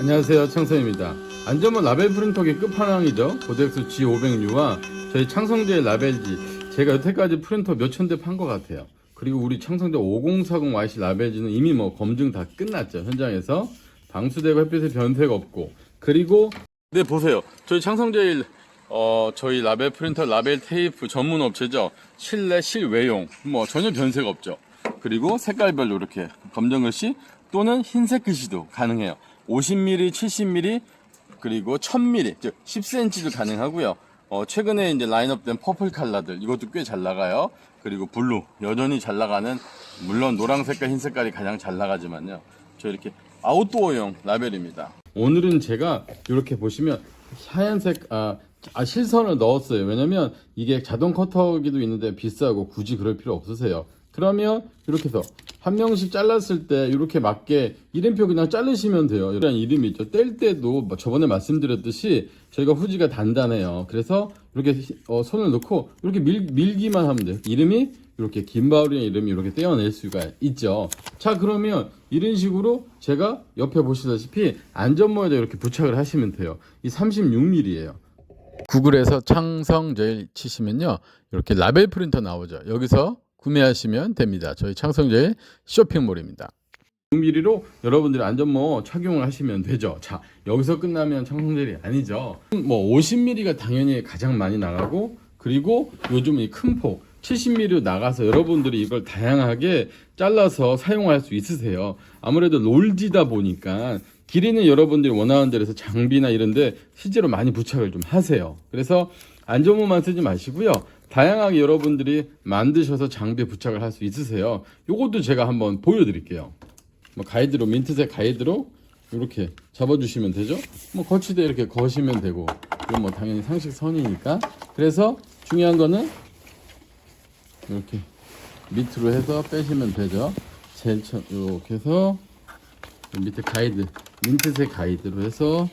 안녕하세요 창선입니다. 안전모 라벨 프린터기 끝판왕이죠. 고덱스 G506와 저희 창성제 라벨지. 제가 여태까지 프린터 몇천 대 판 것 같아요. 그리고 우리 창성제 5040YC 라벨지는 이미 뭐 검증 다 끝났죠 현장에서. 방수되고 햇빛에 변색 없고. 그리고 네 보세요. 저희 창성제일 어 저희 라벨 프린터 라벨 테이프 전문 업체죠. 실내 실외용. 뭐 전혀 변색 없죠. 그리고 색깔별로 이렇게 검정 글씨 또는 흰색 글씨도 가능해요 50mm 70mm 그리고 1000mm 즉 10cm도 가능하고요. 어, 최근에 이제 라인업된 퍼플 컬러들 이것도 꽤 잘 나가요. 그리고 블루 여전히 잘 나가는 물론 노랑 색깔 흰 색깔이 가장 잘 나가지만요. 저 이렇게 아웃도어용 라벨입니다. 오늘은 제가 이렇게 보시면 하얀색 아, 아, 실선을 넣었어요. 왜냐면 이게 자동 커터기도 있는데 비싸고 굳이 그럴 필요 없으세요 그러면 이렇게 해서 한 명씩 잘랐을 때 이렇게 맞게 이름표 그냥 자르시면 돼요. 이런 이름이 있죠. 뗄 때도 뭐 저번에 말씀드렸듯이 저희가 후지가 단단해요. 그래서 이렇게 어, 손을 넣고 이렇게 밀, 밀기만 하면 돼요. 이름이 이렇게 긴바울이의 이름이 이렇게 떼어낼 수가 있죠. 자 그러면 이런 식으로 제가 옆에 보시다시피 안전모에다 이렇게 부착을 하시면 돼요. 이 36mm예요. 구글에서 창성 제일 치시면요. 이렇게 라벨 프린터 나오죠. 여기서 구매하시면 됩니다. 저희 창성제일 쇼핑몰입니다. 6mm로 여러분들이 안전모 착용을 하시면 되죠. 자 여기서 끝나면 창성제일이 아니죠. 뭐 50mm가 당연히 가장 많이 나가고 그리고 요즘 이 큰 폭 70mm로 나가서 여러분들이 이걸 다양하게 잘라서 사용할 수 있으세요. 아무래도 롤지다 보니까 길이는 여러분들이 원하는 대로서 장비나 이런데 실제로 많이 부착을 좀 하세요. 그래서 안전모만 쓰지 마시고요. 다양하게 여러분들이 만드셔서 장비에 부착을 할 수 있으세요. 요것도 제가 한번 보여드릴게요. 뭐 가이드로 민트색 가이드로 이렇게 잡아주시면 되죠. 뭐 거치대 이렇게 거시면 되고 이건 뭐 당연히 상식선이니까. 그래서 중요한 거는 이렇게 밑으로 해서 빼시면 되죠. 제일 첫 이렇게 해서 밑에 가이드 민트색 가이드로 해서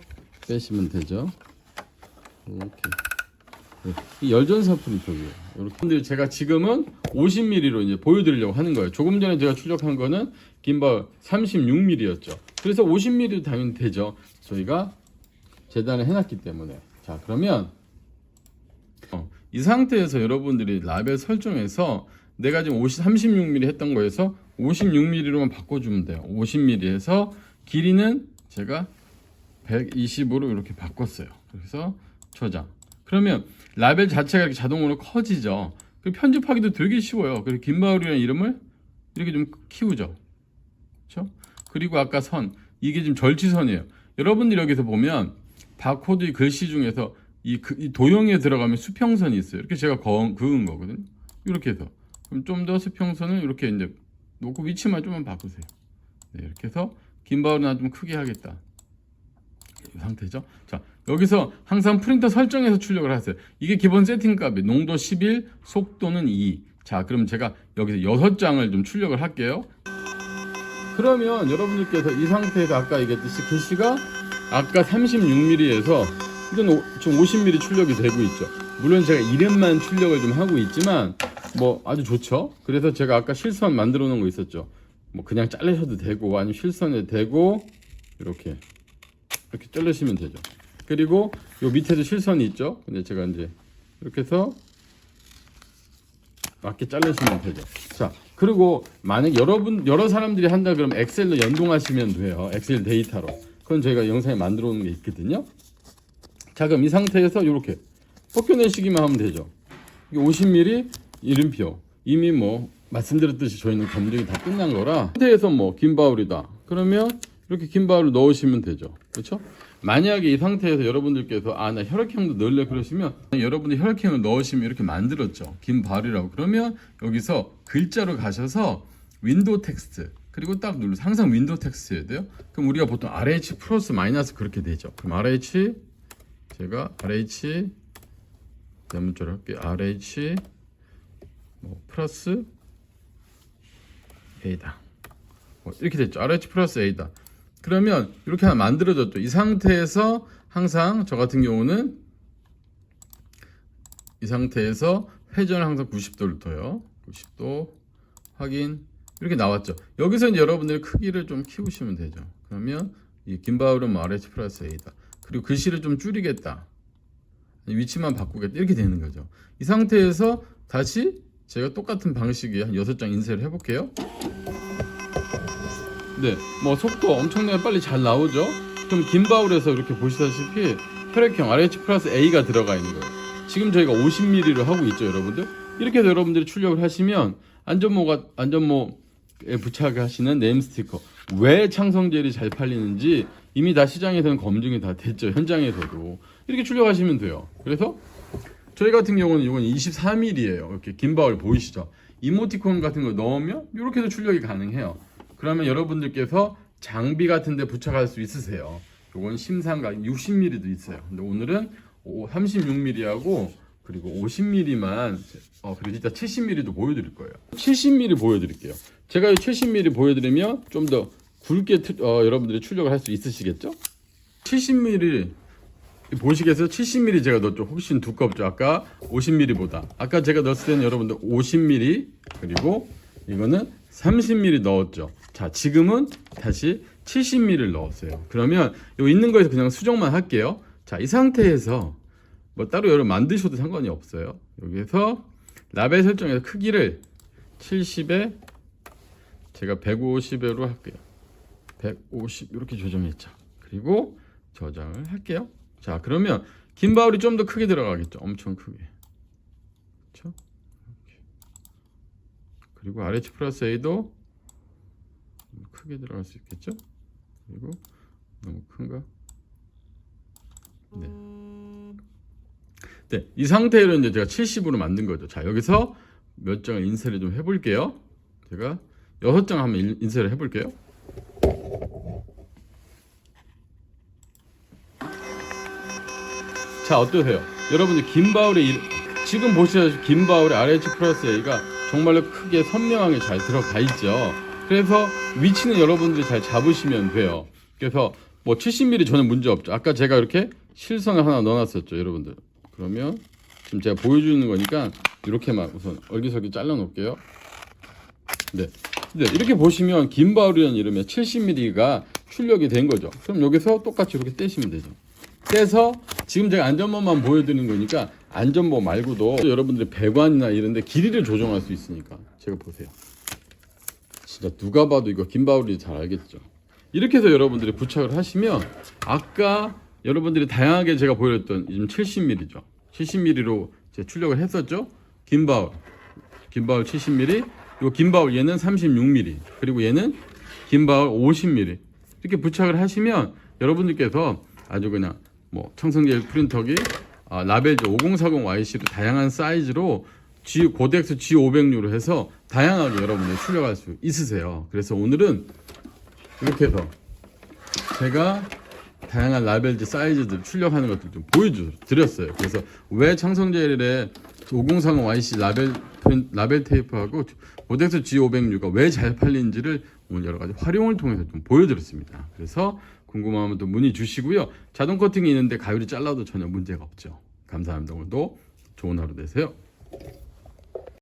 빼시면 되죠. 이렇게 네, 이 열전사 프린터예요. 이렇게 제가 지금은 50mm로 이제 보여드리려고 하는 거예요. 조금 전에 제가 출력한 거는 긴바 36mm였죠. 그래서 50mm도 당연히 되죠. 저희가 재단을 해놨기 때문에 자 그러면 어, 이 상태에서 여러분들이 라벨 설정해서 내가 지금 50, 36mm 했던 거에서 56mm로만 바꿔주면 돼요. 50mm에서 길이는 제가 120으로 이렇게 바꿨어요. 그래서 저장. 그러면 라벨 자체가 이렇게 자동으로 커지죠. 그 편집하기도 되게 쉬워요. 그리고 김마을이라는 이름을 이렇게 좀 키우죠. 그렇죠? 그리고 아까 선 이게 지금 절지선이에요. 여러분들이 여기서 보면 바코드 글씨 중에서 이, 그- 이 도형에 들어가면 수평선이 있어요. 이렇게 제가 거, 그은 거거든요. 이렇게 해서 그럼 좀 더 수평선을 이렇게 이제 놓고 위치만 좀만 바꾸세요. 네, 이렇게 해서 긴 바울은 좀 크게 하겠다. 이 상태죠. 자, 여기서 항상 프린터 설정에서 출력을 하세요. 이게 기본 세팅 값이 농도 11, 속도는 2. 자, 그럼 제가 여기서 6장을 좀 출력을 할게요. 그러면 여러분들께서 이 상태에서 아까 얘기했듯이 글씨가 아까 36mm에서 이건 오- 지금 50mm 출력이 되고 있죠. 물론 제가 이름만 출력을 좀 하고 있지만 뭐 아주 좋죠. 그래서 제가 아까 실선 만들어 놓은 거 있었죠. 뭐 그냥 잘라셔도 되고 아니면 실선에 대고 이렇게 이렇게 자르시면 되죠. 그리고 요 밑에도 실선이 있죠. 근데 제가 이제 이렇게 해서 맞게 자르시면 되죠. 자, 그리고 만약 여러분 여러 사람들이 한다 그러면 엑셀로 연동하시면 돼요. 엑셀 데이터로. 그건 저희가 영상에 만들어 놓은 게 있거든요. 자, 그럼 이 상태에서 이렇게 벗겨내시기만 하면 되죠. 이게 50mm 이름표. 이미 뭐 말씀드렸듯이 저희는 검증이 다 끝난 거라 상태에서 뭐 긴 바울이다. 그러면 이렇게 긴 바울을 넣으시면 되죠. 그렇죠? 만약에 이 상태에서 여러분들께서 아 나 혈액형도 넣을래 그러시면 여러분이 혈액형을 넣으시면 이렇게 만들었죠. 긴바울이라고 그러면 여기서 글자로 가셔서 윈도우 텍스트 그리고 딱 눌러서 항상 윈도우 텍스트 해야 돼요. 그럼 우리가 보통 RH 플러스 마이너스 그렇게 되죠. 그럼 RH 제가 RH 대문자로 할게요. RH 뭐 플러스 A다. 뭐 이렇게 됐죠. RH 플러스 A다. 그러면 이렇게 하나 만들어졌죠. 이 상태에서 항상 저 같은 경우는 이 상태에서 회전을 항상 90도를 둬요. 90도 확인 이렇게 나왔죠. 여기서 이제 여러분들이 크기를 좀 키우시면 되죠. 그러면 이 긴바울은 뭐 RH 플러스 A다. 그리고 글씨를 좀 줄이겠다. 위치만 바꾸겠다. 이렇게 되는 거죠. 이 상태에서 다시 제가 똑같은 방식의 한 6장 인쇄를 해볼게요. 네, 뭐 속도 엄청나게 빨리 잘 나오죠. 좀긴 바울에서 이렇게 보시다시피 혈액형 RH 플러스 A가 들어가 있는 거예요. 지금 저희가 50mm로 하고 있죠, 여러분들. 이렇게 해서 여러분들이 출력을 하시면 안전모가 안전모에 부착하시는 네임 스티커 왜 창성젤이 잘 팔리는지 이미 다 시장에서는 검증이 다 됐죠, 현장에서도 이렇게 출력하시면 돼요. 그래서 저희 같은 경우는 이건 24mm예요. 이렇게 긴 바울 보이시죠? 이모티콘 같은 거 넣으면 이렇게 해서 출력이 가능해요. 그러면 여러분들께서 장비 같은 데 부착할 수 있으세요. 요건 심상가 60mm도 있어요. 근데 오늘은 36mm하고 그리고 50mm만 어 그리고 이따 70mm도 보여드릴 거예요. 70mm 보여드릴게요. 제가 이 70mm 보여드리면 좀 더 굵게 트- 어, 여러분들이 출력을 할 수 있으시겠죠? 70mm 보시겠어요? 70mm 제가 넣었죠. 훨씬 두껍죠. 아까 50mm보다. 아까 제가 넣었을 때는 여러분들 50mm 그리고 이거는 30mm 넣었죠. 자, 지금은 다시 70mm를 넣었어요. 그러면 요 있는 거에서 그냥 수정만 할게요. 자, 이 상태에서 뭐 따로 여러분 만드셔도 상관이 없어요. 여기서 라벨 설정에서 크기를 70에 제가 150으로 할게요. 150 이렇게 조정했죠. 그리고 저장을 할게요. 자, 그러면 긴 바울이 좀 더 크게 들어가겠죠. 엄청 크게. 그렇죠? 그리고 RH 플러스 A도 크게 들어갈 수 있겠죠? 그리고 너무 큰가? 네. 네, 이 상태로 이제 제가 70으로 만든 거죠. 자, 여기서 몇 장을 인쇄를 좀 해볼게요. 제가 여섯 장 한번 인- 인쇄를 해볼게요. 자 어떠세요? 여러분들 김바울의 일- 지금 보시다시피 김바울의 RH 플러스 A가 정말로 크게 선명하게 잘 들어가 있죠. 그래서 위치는 여러분들이 잘 잡으시면 돼요. 그래서 뭐 70mm 전혀 문제 없죠. 아까 제가 이렇게 실선을 하나 넣어놨었죠, 여러분들. 그러면 지금 제가 보여주는 거니까 이렇게만 우선 얼기설기 잘라 놓을게요. 네. 네, 이렇게 보시면 김바울이라는 이름의 70mm가 출력이 된 거죠. 그럼 여기서 똑같이 이렇게 떼시면 되죠. 떼서 지금 제가 안전모만 보여드리는 거니까 안전모 말고도 여러분들이 배관이나 이런 데 길이를 조정할 수 있으니까 제가 보세요. 진짜 누가 봐도 이거 김바울이 잘 알겠죠. 이렇게 해서 여러분들이 부착을 하시면 아까 여러분들이 다양하게 제가 보여줬던 지금 70mm죠. 70mm로 제 출력을 했었죠. 김바울, 김바울 70mm, 요 김바울 얘는 36mm, 그리고 얘는 김바울 50mm 이렇게 부착을 하시면 여러분들께서 아주 그냥 뭐 청성제일 프린터기, 아, 라벨즈 5040 YC로 다양한 사이즈로 G 고덱스 G500유로 해서 다양하게 여러분들 출력할 수 있으세요. 그래서 오늘은 이렇게 해서 제가 다양한 라벨즈 사이즈들 출력하는 것들 좀 보여드렸어요. 그래서 왜 창성제일의 5030 YC 라벨 라벨 테이프하고 고덱스 G506가 왜 잘 팔리는지를 오늘 여러 가지 활용을 통해서 좀 보여드렸습니다. 그래서 궁금하면 또 문의 주시고요. 자동 커팅이 있는데 가위로 잘라도 전혀 문제가 없죠. 감사합니다. 오늘도 좋은 하루 되세요.